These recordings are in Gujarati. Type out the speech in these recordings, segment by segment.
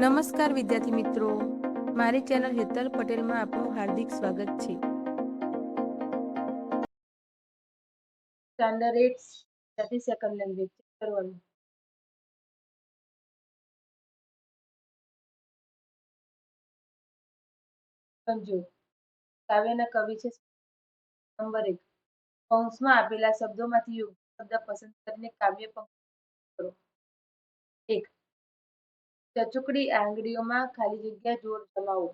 નમસ્કાર વિદ્યાર્થી મિત્રો. મારી ચેનલ હેતલ પટેલમાં આપનું હાર્દિક સ્વાગત છે. સ્ટાન્ડર્ડ 8 સ્ટડી સેકન્ડ લેંગ્વેજ કરવાનું. સમજો. કાવ્યના કવિ છે. નંબર એક. કૌંસમાં આપેલા શબ્દોમાંથી યોગ્ય શબ્દ પસંદ કરીને કાવ્ય પંક્તિ કરો. 1 ટચુકડી આંગળીઓમાં ખાલી જગ્યા જોર જમાવો.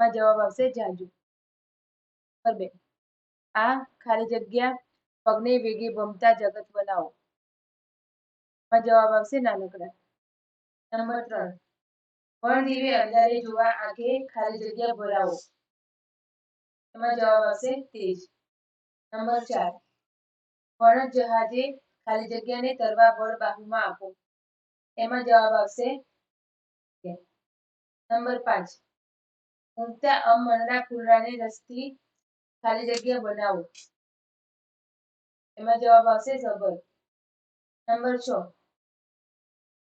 જવાબ આવશે જાજુ. નંબર બે આ ખાલી જગ્યા પગને વેગે ભમતા જગત બનાવો. જવાબ આવશે નાનકડા. નંબર ત્રણ. વણદીવે અંધારે જોવા આંખે ખાલી જગ્યા ભરાવો. એમાં જવાબ આવશે તેજ. નંબર ચાર. વણ જહાજે ખાલી જગ્યાને તરવા બળ બાહુમાં આપો. એમાં જવાબ આવશે નંબર પાંચ, ઊંઘતા અમ ફૂલડાને રસથી ખાલી જગ્યા બનાવો. એમાં જવાબ આવશે સબર નંબર છ,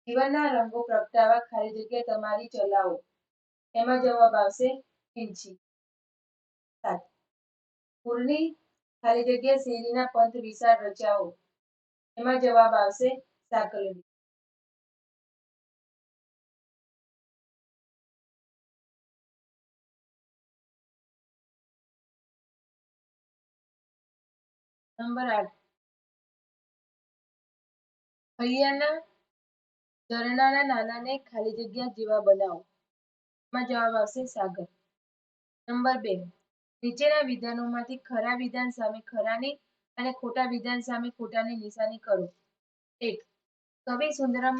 જીવનના રંગો પ્રગટાવવા ખાલી જગ્યા તમારી ચલાવો. એમાં જવાબ આવશે પીંછી સાત, ફૂલની ખાલી જગ્યા શેરીના પંથ વિશાળ રચાવો. એમાં જવાબ આવશે સાકલડી નંબર આઠ. હૈયાના ઝરણાના નાનાને ખાલી જગ્યા જેવા બનાવો. માં જવાબ આવશે સાગર. નંબર બે. નીચેના વિધાનોમાંથી ખરા વિધાન સામે ખરાની અને ખોટા વિધાન સામે ખોટાની નિશાની કરો. એક. કવિ સુંદરમ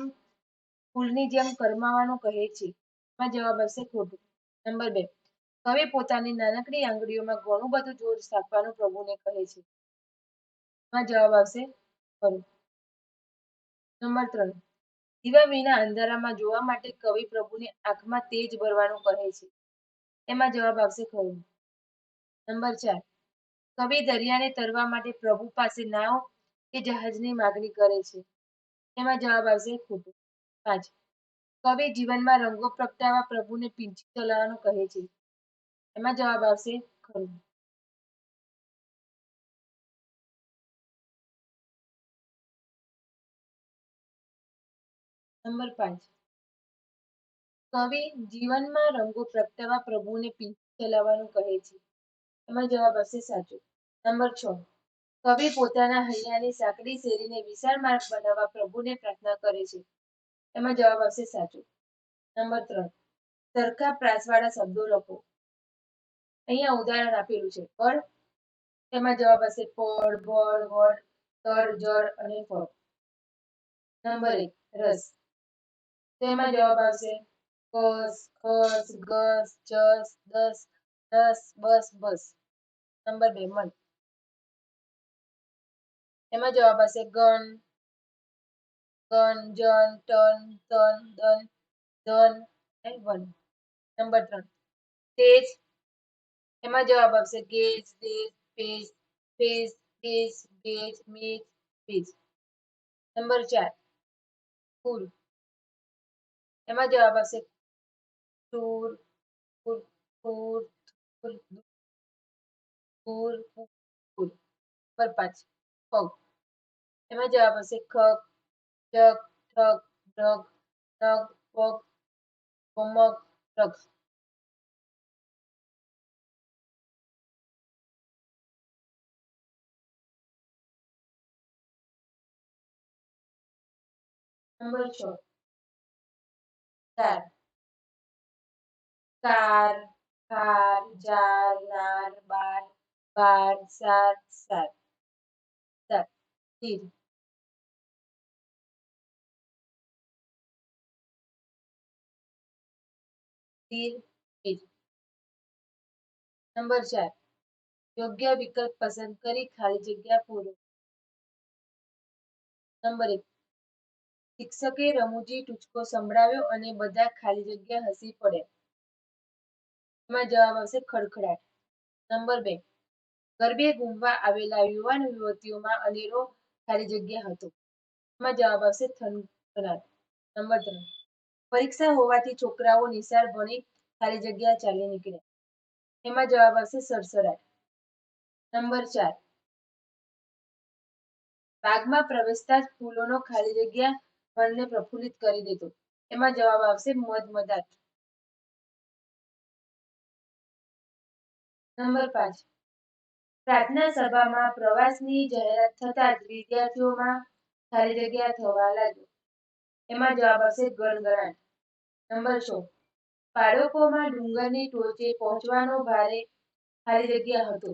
ફૂલની જેમ કરમાવાનું કહે છે. માં જવાબ આવશે ખોટું. નંબર બે. કવિ પોતાની નાનકડી આંગળીઓમાં ઘણું બધું જોર સ્થાપવાનું પ્રભુને કહે છે. એમાં જવાબ આવશે ખરું. નંબર ત્રણ. દીવા વિના અંધારામાં જોવા માટે કવિ પ્રભુને આંખમાં તેજ ભરવાનું કહે છે. એમાં જવાબ આવશે ખરું. નંબર ચાર. કવિ દરિયાને તરવા માટે પ્રભુ પાસે નાવ કે જહાજની માગણી કરે છે. એમાં જવાબ આવશે ખોટું. પાંચ. કવિ જીવનમાં રંગો પ્રગટાવવા પ્રભુને પીંછી ચલાવવાનું કહે છે. એમાં જવાબ આવશે ખરું. નંબર પાંચ. કવિ જીવનમાં રંગો પ્રગટાવવા પ્રભુને ચલાવવાનું કહે છે. એમાં જવાબ હશે સાચો. નંબર છ. કવિ પોતાના હૈયાની સાંકડી શેરીને વિશાળ માર્ગ બનાવવા પ્રભુને પ્રાર્થના કરે છે. એમાં જવાબ આવશે સાચો. નંબર ત્રણ. સરખા પ્રાસવાળા શબ્દો લખો. અહીંયા ઉદાહરણ આપેલું છે. પણ તેમાં જવાબ આવશે પળ બળ, વડ, તર, જળ અને ફળ. નંબર એક. રસ. તો એમાં જવાબ આવશે કસ ખસ ગસ જસ દસ દસ બસ બસ નંબર બે મન એમાં જવાબ આવશે ગણ ગણ જન ટન તન દન ધન અને વન નંબર ત્રણ તેજ એમાં જવાબ આવશે ગેજ દેજ પેજ પેજ તેજ ગેજ મેજ પેજ નંબર ચાર ફૂલ એમાં જવાબ આવશે ટૂર ફૂલ ફૂલ ફૂલ ફૂલ ફૂલ નંબર પાંચ પગ એમાં જવાબ આવશે ખગ જગ ઠગ ઢગ નગ પગ ભમક રગ નંબર છ કાર કાર કાર જાર નાર બાર બાર સાર સાર સાત તીર તીર તીર નંબર ચાર યોગ્ય વિકલ્પ પસંદ કરી ખાલી જગ્યા પૂરો નંબર એક શિક્ષકે રમૂજી ટૂચકો સંભળાવ્યો અને બધા ખાલી જગ્યા હસી પડ્યા. એમાં જવાબ આવશે ખડખડાટ. નંબર બે. ગરબે ઘૂમવા આવેલા યુવાન યુવતીઓમાં અનેરો ખાલી જગ્યા હતો. એમાં જવાબ આવશે થનગનાટ. નંબર ત્રણ. પરીક્ષા હોવાથી છોકરાઓ નિશાળ ભણી ખાલી જગ્યા ચાલી નીકળ્યા. એમાં જવાબ આવશે સરસરાટ. નંબર ચાર. બાગમાં પ્રવેશતા જ ફૂલોનો ખાલી જગ્યા મનને પ્રફુલ્લિત કરી દેતો એમાં જવાબ આવશે મધમદાટ નંબર પાંચ. પ્રાર્થના સભામાં પ્રવાસની જાહેરાત થતાં જ વિદ્યાર્થીઓમાં ખાલી જગ્યા થવા લાગી. એમાં જવાબ આવશે ગણગણાટ. નંબર છ બાળકોમાં ડુંગરની ટોચે પહોંચવાનો ભારે ખાલી જગ્યા હતો.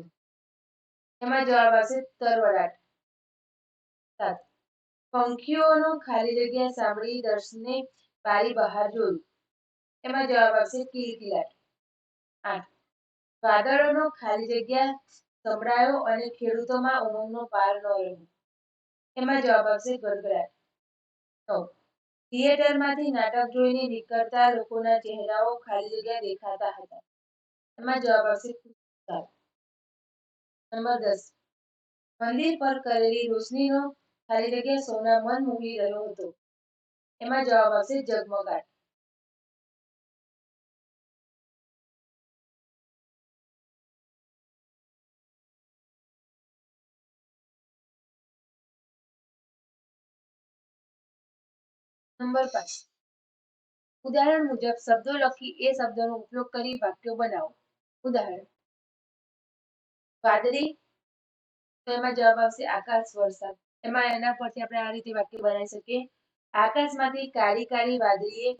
એમાં જવાબ આવશે તરવડાટ. સાત. પંખીઓનો ખાલી જગ્યા સાંભળી દર્શને બારી બહાર જોયું. એમાં જવાબ આવશે કિલકિલાટ આઠ. વાદળોનો ખાલી જગ્યા સંભળાયો અને ખેડૂતોમાં ઉમંગનો પાર ન રહ્યો. એમાં જવાબ આવશે ગડગડાટ નવ. થિયેટરમાંથી નાટક જોઈને નીકળતા લોકોના ચહેરાઓ ખાલી જગ્યા દેખાતા હતા. એમાં જવાબ આવશે નંબર દસ. મંદિર પર કરેલી રોશનીનો ખાલી જગ્યા સૌના મન મોહી રહ્યો હતો. એમાં જવાબ આવશે ઝગમગાટ. નંબર પાંચ. ઉદાહરણ મુજબ શબ્દો લખી એ શબ્દોનો ઉપયોગ કરી વાક્યો બનાવો. ઉદાહરણ. વાદળી. તો એમાં જવાબ આવશે આકાશ વરસાદ. એમાં એના પરથી આપણે આ રીતે વાક્ય બનાવી શકીએ. આકાશમાંથી કાળી કાળી વાદળીએ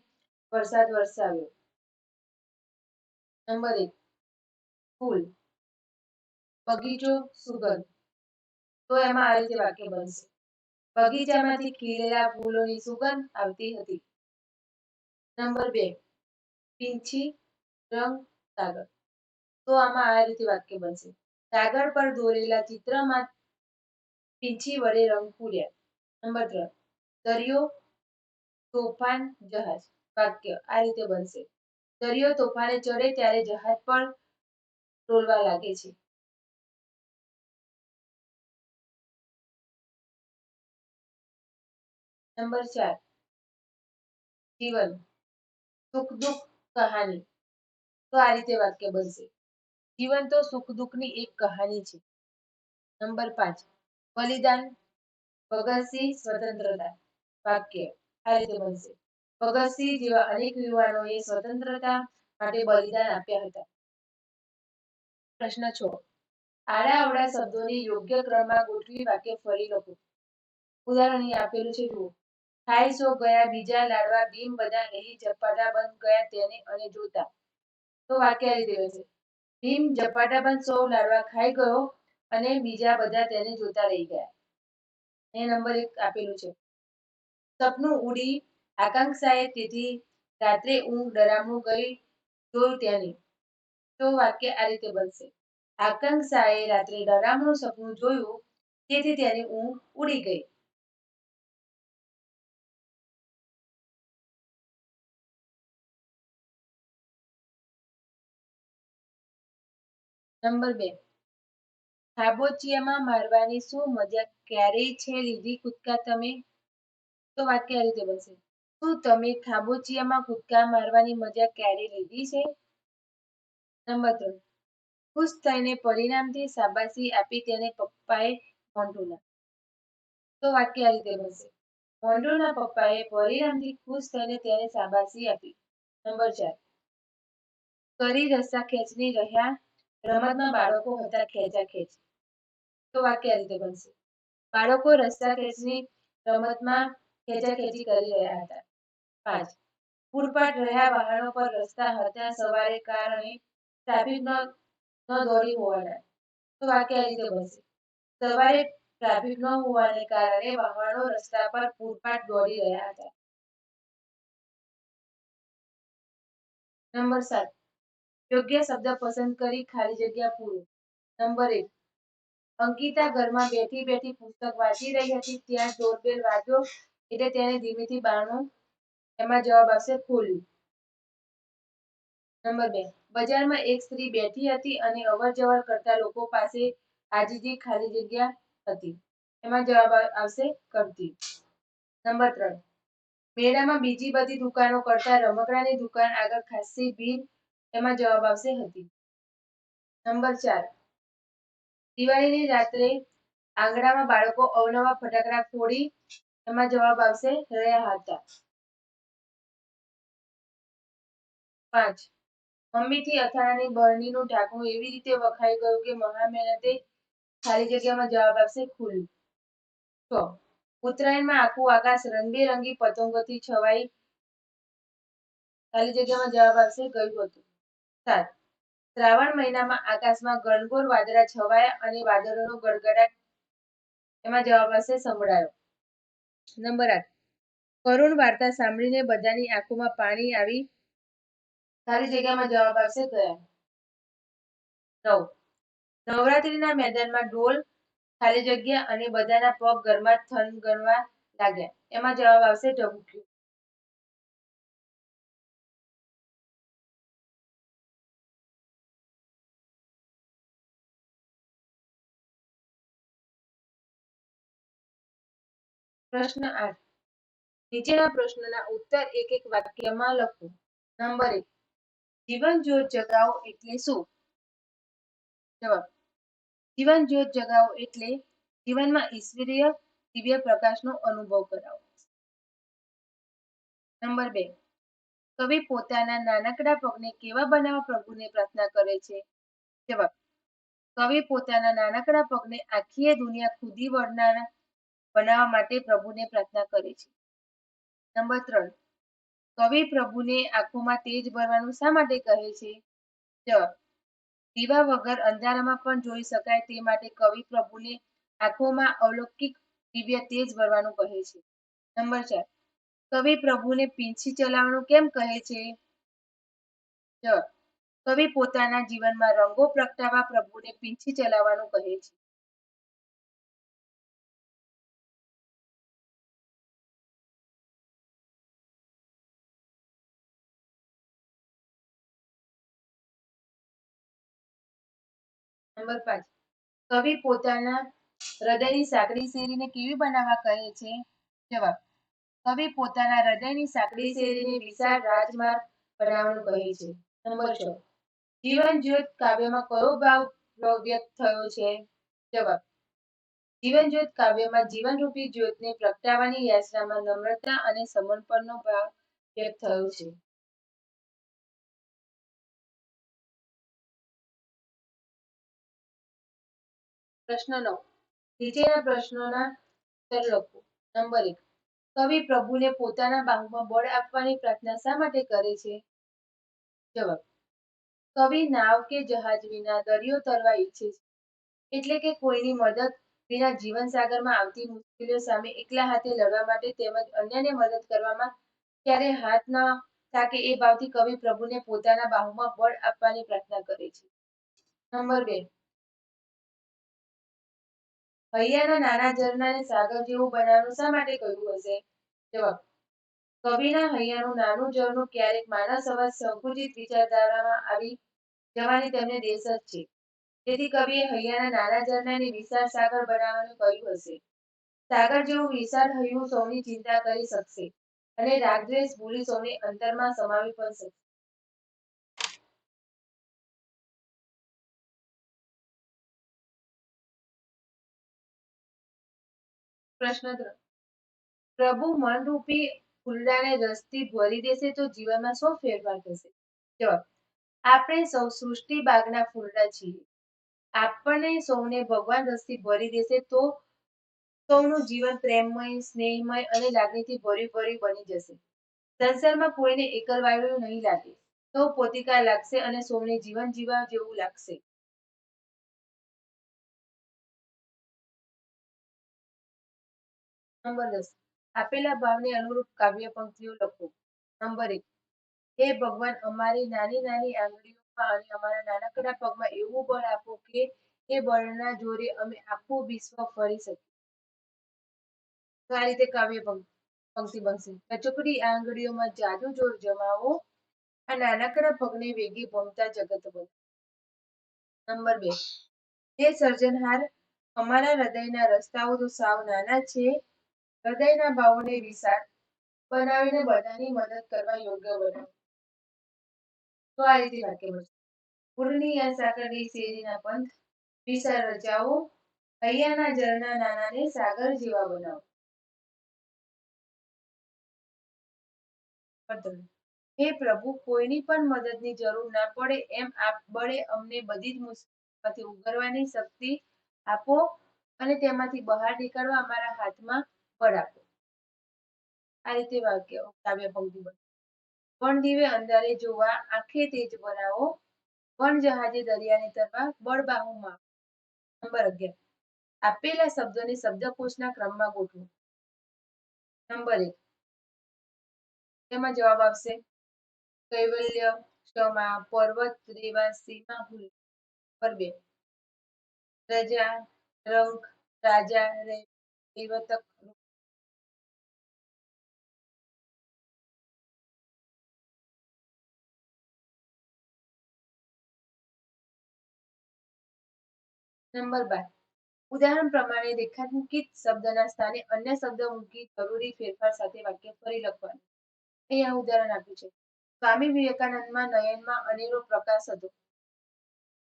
વરસાદ વરસાવ્યો. નંબર એક, ફૂલ, બગીચો સુગંધ. તો એમાં આ રીતે વાક્ય બનશે. બગીચામાંથી ખીલેલા ફૂલોની સુગંધ આવતી હતી. નંબર બે, પીંછી રંગ કાગળ તો આમાં આ રીતે વાક્ય બનશે. કાગળ પર દોરેલા ચિત્રમાં પીંછી વડે રંગ પૂર્યા નંબર ત્રણ, દરિયો તોફાન જહાજ. વાક્ય, આ રીતે બનશે. દરિયો તોફાને ચડે ત્યારે જહાજ પણ ડોલવા લાગે છે. નંબર ચાર, જીવન. સુખ દુઃખ કહાની. તો આ રીતે વાક્ય બનશે. જીવન તો સુખ દુઃખની એક કહાની છે. નંબર પાંચ બલિદાન ભગતસિંહ સ્વતંત્રતા. વાક્ય આ રીતે બનશે. ભગતસિંહ જેવા અનેક યુવાનોએ સ્વતંત્રતા માટે બલિદાન આપ્યા હતા. પ્રશ્ન છ. આડા અવડા શબ્દોને યોગ્ય ક્રમમાં ગોઠવી વાક્ય ફરી લખો. ઉદાહરણ અહીં આપેલું છે, જુઓ. ખાઈ સો ગયા, બીજા લાડવા ભીમ બધા નહીં ઝપાટા બંધ ગયા તેને અને જોતા. તો વાક્ય આ રીતે બનશે ભીમ, ઝપાટા બંધ, સૌ લાડવા ખાઈ ગયો અને બીજા બધા તેને જોતા રહી ગયા. એ નંબર એક આપેલું છે. સપનું ઉડી, આકાંક્ષાએ તેથી રાત્રે ઊંઘ ડરામણું ગઈ જોયું ત્યાંની તો વાક્ય આ રીતે બનશે. આકાંક્ષાએ રાત્રે ડરામણું સપનું જોયું, તેથી તેની ઊંઘ ઉડી ગઈ. નંબર બે. ખાબોચિયામાં મારવાની શું મજા? ક્યારેય છે લીધી કૂદકા તમે? તો વાક્ય આ રીતે બનશે? શું તમે ખાબોચિયામાં કૂદકા મારવાની મજા ક્યારે લીધી છે? નંબર ત્રણ. ખુશ થઈને પરિણામથી શાબાશી આપી તેને પપ્પાએ મોન્ટુના તો વાક્ય આ રીતે બનશે? મોન્ટુના પપ્પાએ પરિણામથી ખુશ થઈને તેને શાબાશી આપી. નંબર ચાર. કરી રસ્સા ખેંચની રહ્યા રમતમાં બાળકો હતા ખેંચા ખેંચ તો વાક્ય આ રીતે બનશે. બાળકો રસ્તા ખેંચની રમતમાં ખેંચાખેંચી કરી રહ્યા હતા. પાંચ. પૂરપાટ રહ્યા વાહનો પર રસ્તા હતા સવારે કારણે ટ્રાફિક ન દોડી હોવાના. તો વાક્ય આ રીતે બનશે. સવારે ટ્રાફિક ન હોવાને કારણે વાહનો રસ્તા પર પૂરપાટ દોડી રહ્યા હતા. નંબર સાત. યોગ્ય શબ્દ પસંદ કરી ખાલી જગ્યા પૂરો. નંબર એક. અંકિતા ઘરમાં બેઠી બેઠી પુસ્તક વાંચી રહી હતી. ત્યાં ડોરબેલ વાગ્યો એટલે તેને ધીમેથી બારણું એમાં જવાબ આવશે ખોલ્યું નંબર બે. બજારમાં એક સ્ત્રી બેઠી હતી અને અવર જવર કરતા લોકો પાસે આજીજી ખાલી જગ્યા હતી. એમાં જવાબ આવશે કરતી. નંબર ત્રણ. મેળામાં બીજી બધી દુકાનો કરતા રમકડાની દુકાન આગળ ખાસી ભીડ એમાં જવાબ આવશે હતી. નંબર ચાર. દિવાળીની રાત્રે આંગણામાં બાળકો અવનવા ફટાકડા ફોડી એમાં જવાબ આવશે રહ્યા હતા. પાંચ. મમ્મીથી અથાણાની બરણીનું ઢાંકણું એવી રીતે વખાઈ ગયું કે મહા મહેનતે ખાલી જગ્યામાં જવાબ આવશે ખુલ્લું. છ. ઉત્તરાયણમાં આખું આકાશ રંગબેરંગી પતંગોથી છવાઈ ખાલી જગ્યામાં જવાબ આવશે ગયું હતું. સાત. શ્રાવણ મહિનામાં આકાશમાં ગણગોર વાદળા છવાયા અને વાદળોનો ગડગડાટ એમાં જવાબ આવશે સંભળાયો. નંબર આઠ. કરુણ વાર્તા સાંભળીને બધાની આંખોમાં પાણી આવી. ખાલી જગ્યામાં જવાબ આવશે ગયા નવ. નવરાત્રીના મેદાનમાં ઢોલ ખાલી જગ્યા અને બધાના પગ ઘરમાં થન ગણવા લાગ્યા. એમાં જવાબ આવશે ઢબુક્યું પ્રશ્ન આઠ. નીચેના પ્રશ્નના ઉત્તર એક એક વાક્યમાં લખો. નંબર એક. જીવન જ્યોત જગાવો એટલે શું? જવાબ. જીવન જ્યોત જગાવો એટલે જીવનમાં ઈશ્વરીય દિવ્ય પ્રકાશનો અનુભવ કરાવો. નંબર બે. કવિ પોતાના નાનકડા પગને કેવા બનાવવા પ્રભુને પ્રાર્થના કરે છે? જવાબ. કવિ પોતાના નાનકડા પગને આખીએ દુનિયા ખુદી વળનારા બનાવવા માટે પ્રભુને પ્રાર્થના કરે છે. નંબર ત્રણ. કવિ પ્રભુને આંખોમાં તેજ ભરવાનું શા માટે કહે છે? જવાબ દીવા વગર અંધારામાં પણ જોઈ શકાય તે માટે કવિ પ્રભુને આંખોમાં અલૌકિક દિવ્ય તેજ ભરવાનું કહે છે. નંબર ચાર. કવિ પ્રભુને પીંછી ચલાવવાનું કેમ કહે છે? જવાબ કવિ પોતાના જીવનમાં રંગો પ્રગટાવવા પ્રભુને પીંછી ચલાવવાનું કહે છે. નંબર પાંચ. કવિ પોતાના હૃદયની સાંકડી શેરીને કેવી બનાવવા કહે છે? જવાબ, કવિ પોતાના હૃદયની સાંકડી શેરીને વિશાળ રાજમાર્ગ બનાવવાનું કહે છે. નંબર છ, જીવન જ્યોત કાવ્યમાં કયો ભાવ વ્યક્ત થયો છે? જવાબ, જીવન જ્યોત કાવ્યમાં જીવનરૂપી જ્યોતને પ્રગટાવવાની યાચનામાં નમ્રતા અને સમર્પણનો ભાવ વ્યક્ત થયો છે. પ્રશ્ન નવ નીચેના પ્રશ્નોના ઉત્તર લખો. નંબર એક. કવિ પ્રભુને પોતાના બાહુમાં બળ આપવાની પ્રાર્થના શા માટે કરે છે? જવાબ. કવિ નાવ કે જહાજ વિના દરિયો તરવા ઈચ્છે છે. એટલે કે કોઈની મદદ વિના જીવન સાગરમાં આવતી મુશ્કેલીઓ સામે એકલા હાથે લડવા માટે તેમજ અન્યને મદદ કરવામાં ક્યારે હાથ ન થાકે એ ભાવથી કવિ પ્રભુને પોતાના બાહુમાં બળ આપવાની પ્રાર્થના કરે છે. નંબર બે. હૈયાના નાના ઝરણાને સાગર જેવું બનાવવાનું શા માટે કહ્યું હશે? જવાબ, કવિના હૈયાનું નાનું ઝરણું ક્યારેક માનવ સમાજ સંકુચિત વિચારધારામાં આવી જવાની તેમને દેશ જ છે. તેથી કવિએ હૈયાના નાના ઝરણાને વિશાળ સાગર બનાવવાનું કહ્યું હશે. સાગર જેવું વિશાળ હૈયું સૌની ચિંતા કરી શકશે અને રાગદ્વેષ ભૂલી સૌને અંતરમાં સમાવી પણ શકશે. પ્રશ્ન ત્રણ. પ્રભુ મનરૂપી ફૂલડાને રસથી ભરી દેશે તો જીવનમાં શું ફેરફાર થશે? જવાબ, આપણે સૌ સૃષ્ટિ બાગના ફૂલડા છીએ. આપણને સૌને ભગવાન રસથી ભરી દેશે તો સૌનું જીવન પ્રેમમય, સ્નેહમય અને લાગણીથી ભર્યું ભર્યું બની જશે. સંસારમાં કોઈને એકલવાયું નહીં લાગે. તો પોતિકા લાગશે અને સૌને જીવન જીવવા જેવું લાગશે. નંબર દસ. આપેલા ભાવને અનુરૂપ કાવ્ય પંક્તિઓ લખો. નંબર એક. હે ભગવાન, અમારી નાની નાની આંગળીઓમાં અને અમારા નાનકડા પગમાં એવું બળ આપો કે એ બળના જોરે અમે આખું વિશ્વ ફરી શકીએ. તો આ રીતે કાવ્ય પંક્તિ બનશે. કચોકડી આંગળીઓમાં જાદુ જોર જમાવો. આ નાનકડા પગને વેગે ભમતા જગત બનો. નંબર બે. હે સર્જનહાર, અમારા હૃદયના રસ્તાઓ તો સાવ નાના છે. હૃદયના ભાવોને વિશાળ બનાવીને બધાની મદદ કરવા યોગ્ય બનાવો તો આ રીતે વાક્ય બનશે પૂરની આ શેરીના પંથ, વિશાળ રચાઓ હૈયાના જળના નાનાને સાગર જેવા બનાવો. હે પ્રભુ, કોઈની પણ મદદની જરૂર ના પડે એમ આપ બળે અમને બધી જ મુશ્કેલીમાંથી ઉગરવાની શક્તિ આપો અને તેમાંથી બહાર નીકળવા અમારા હાથમાં આપો આ રીતે વાક્ય કાવ્ય પંક્તિ બને. પણ દીવે અંધારે જોવા આંખે તેજ બનાવો પણ જહાજે દરિયાને તરવા બળ બાહુમાં નંબર અગિયાર. આપેલા શબ્દોને શબ્દકોશના ક્રમમાં ગોઠવો. નંબર એક. તેમાં જવાબ આવશે. કૈવલ્ય, ક્ષમા, પર્વત રેવા સીમા હુલ નંબર બે. પ્રજા, રંગ, રાજા રેવતક નંબર બાર. ઉદાહરણ પ્રમાણે રેખાંકિત શબ્દના સ્થાને અન્ય શબ્દ મૂકી જરૂરી ફેરફાર સાથે વાક્ય ફરી લખવાનું. અહીંયા ઉદાહરણ આપ્યું છે. સ્વામી વિવેકાનંદમાં નયનમાં અનેરો પ્રકાશ હતો.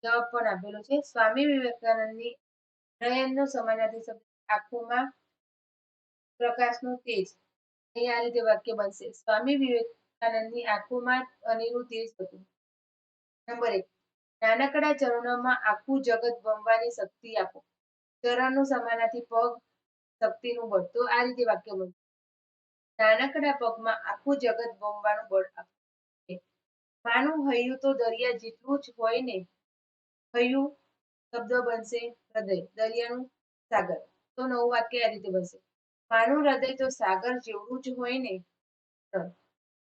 જવાબ પણ આપેલો છે. સ્વામી વિવેકાનંદની નયનનો સમાનાર્થી શબ્દ આંખોમાં પ્રકાશનું તેજ. અહીંયા આ રીતે વાક્ય બનશે. સ્વામી વિવેકાનંદની આંખોમાં અનેરું તેજ હતું. નંબર એક. નાનકડા ચરણોમાં આખું જગત ભમવાની શક્તિ આપો. ચરણનું સમાનાથી પગ શક્તિનું બળ. તો આ રીતે વાક્ય બનશે નાનકડા પગમાં આખું જગત ભમવાનું બળ આપો. માનું હૈયું તો દરિયા જેટલું જ હોય ને. હૈયું શબ્દ બનશે હૃદય, દરિયાનું સાગર. તો નવું વાક્ય આ રીતે બનશે. માનું હૃદય તો સાગર જેવડું જ હોય ને.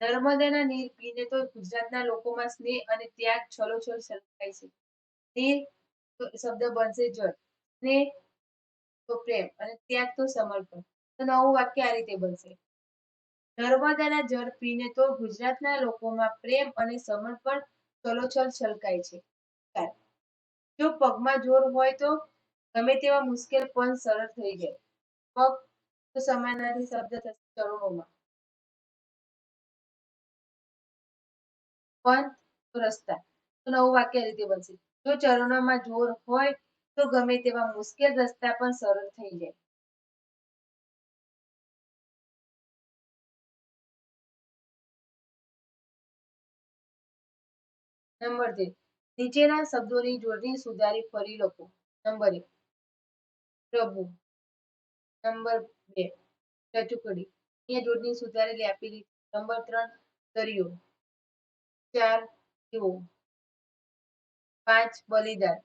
નર્મદાના નીર પીને તો ગુજરાતના લોકોમાં સ્નેહ અને ત્યાગ છલોછલ છલકાય છે. નીર શબ્દ બનશે જળ, સ્નેહ તો પ્રેમ અને ત્યાગ તો સમર્પણ. તો નવું વાક્ય આ રીતે બનશે. નર્મદાના જળ પીને તો ગુજરાતના લોકોમાં પ્રેમ અને સમર્પણ છલોછલ છલકાય છે. જો પગમાં જોર હોય તો ગમે તેવા મુશ્કેલ પણ સરળ થઈ જાય. પગ તો સમાનાર્થી શબ્દ થશે ચરણોમાં. તો રસ્તા. તો નવું વાક્ય રીતે બનશે જો ચરણોમાં જોર હોય તો ગમે તેવા મુશ્કેલ રસ્તા પણ સરળ થઈ જાય. નંબર બે. નીચેના શબ્દોની જોડણી સુધારી ફરી લખો. નંબર એક. પ્રભુ. નંબર બે. ટચુકડી અહીંયા જોડણી સુધારેલી આપેલી. નંબર ત્રણ. દરિયો. ચાર દીવો પાંચ બલિદાન.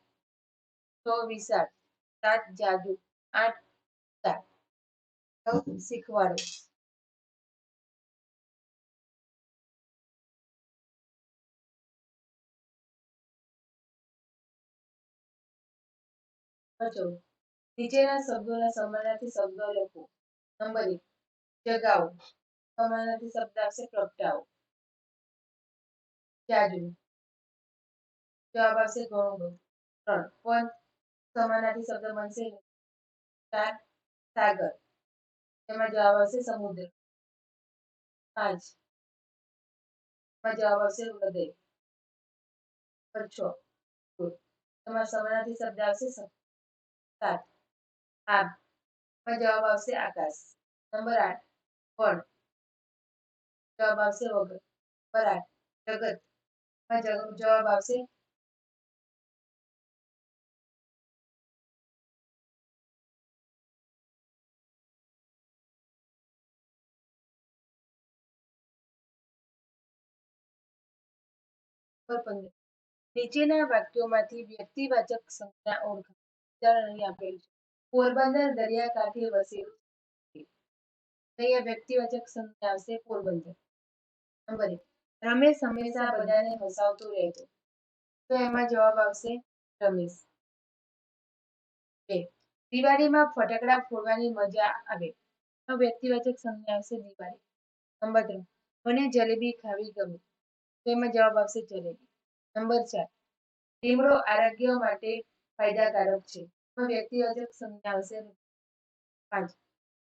છ વિશાળ. સાત જાદુ. આઠ સાત શીખવાડો. નીચેના શબ્દોના સમાનાર્થી શબ્દો લખો. નંબર એક. જગાવો. સમાનાર્થી શબ્દ આવશે પ્રગટાવો. જાજુ જવાબ આવશે ઘણું બધું ત્રણ પંથ સમાનાર્થી શબ્દ બનશે ચાર સાગર તેમાં જવાબ આવશે સમુદ્ર પાંચમાં જવાબ આવશે હૃદય પર છ તમારા સમાનાર્થી શબ્દ આવશે સાત આગમાં જવાબ આવશે આકાશ નંબર આઠ વણ જવાબ આવશે વગર નંબર આઠ જગતમાં જવાબ આવશે. નીચેના વાક્યોમાંથી વ્યક્તિવાચક સંજ્ઞા ઓળખ ઉદાહરણ અહીં આપેલું છે. પોરબંદર, દરિયાકાંઠે વસેલું અહીંયા વ્યક્તિવાચક સંજ્ઞા આવશે પોરબંદર. નંબર એક. રમેશ હંમેશા બધાને હસાવતો રહેતો તો એમાં જવાબ આવશે રમેશ. બે. દિવાળીમાં ફટાકડા ફોડવાની મજા આવે. તો વ્યક્તિવાચક સંજ્ઞા આવશે દિવાળી. નંબર ત્રણ. મને જલેબી ખાવી ગમે. તો એમાં જવાબ આવશે જલેબી. નંબર ચાર. લીમડો આરોગ્ય માટે ફાયદાકારક છે. તો વ્યક્તિવાચક સંજ્ઞા આવશે પાંચ.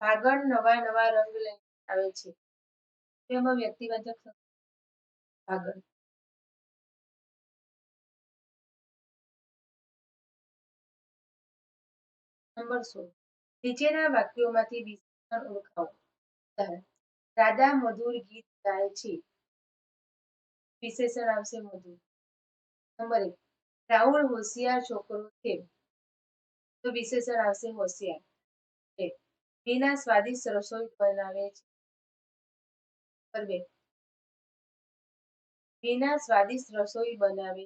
આગળ નવા નવા રંગ લઈને આવે છે. તેમાં વ્યક્તિવાચક આગળ. નંબર સોળ. નીચેના વાક્યોમાંથી વિશેષણ ઓળખાવો. દાદા મધુર ગીત ગાય છે. વિશેષણ આવશે મધુર. નંબર એક, રાહુલ હોશિયાર છોકરો છે. તો વિશેષણ આવશે હોશિયાર. મીના સ્વાદિષ્ટ રસોઈ બનાવે છે. નંબર બે મીના સ્વાદિષ્ટ રસોઈ બનાવે.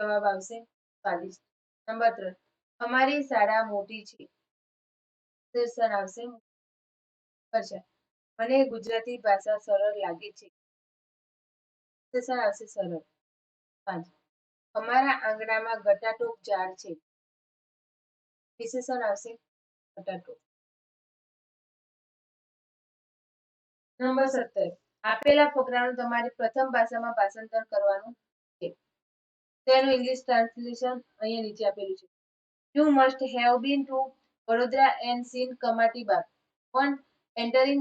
જવાબ આવશે સ્વાદિષ્ટ. નંબર ત્રણ. અમારી શાળા મોટી છે. વિશેષણ આવશે. અચ્છા મને ગુજરાતી ભાષા સરળ લાગે છે. વિશેષણ આવશે સરળ. પાંચ. અમારા આંગણામાં ગટાટોપ ઝાડ છે. વિશેષણ આવશે ગટાટોપ. નંબર સત્તર. આપેલા ફકરાનું તમારે પ્રથમ ભાષામાં ભાષાંતર કરવાનું છે તેનું ઇંગ્લિશ ટ્રાન્સલેશન અહીંયા નીચે આપેલું છે you must have been to Vadodara and seen Kamati Bagh on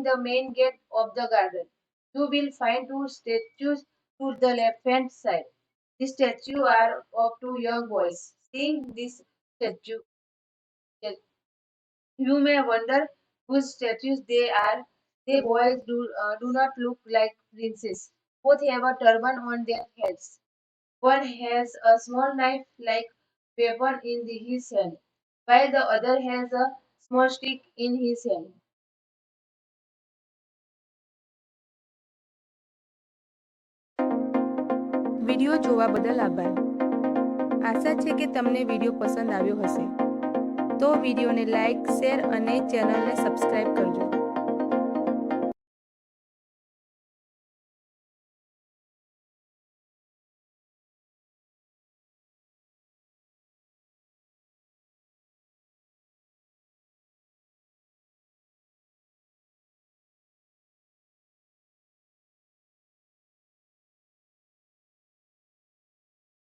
the main gate of the garden you will find two statues to the left hand side the statue are of two young boys seeing this statue yes, you may wonder whose statues they are they boys do, uh, do not look like princes both have a turban on their heads one has a small knife like weapon in the, his hand while the other has a small stick in his hand video જોવા બદલ આભાર આશા છે કે તમને વિડિયો પસંદ આવ્યો હશે તો વિડીયોને લાઈક શેર અને ચેનલને સબસ્ક્રાઈબ કરજો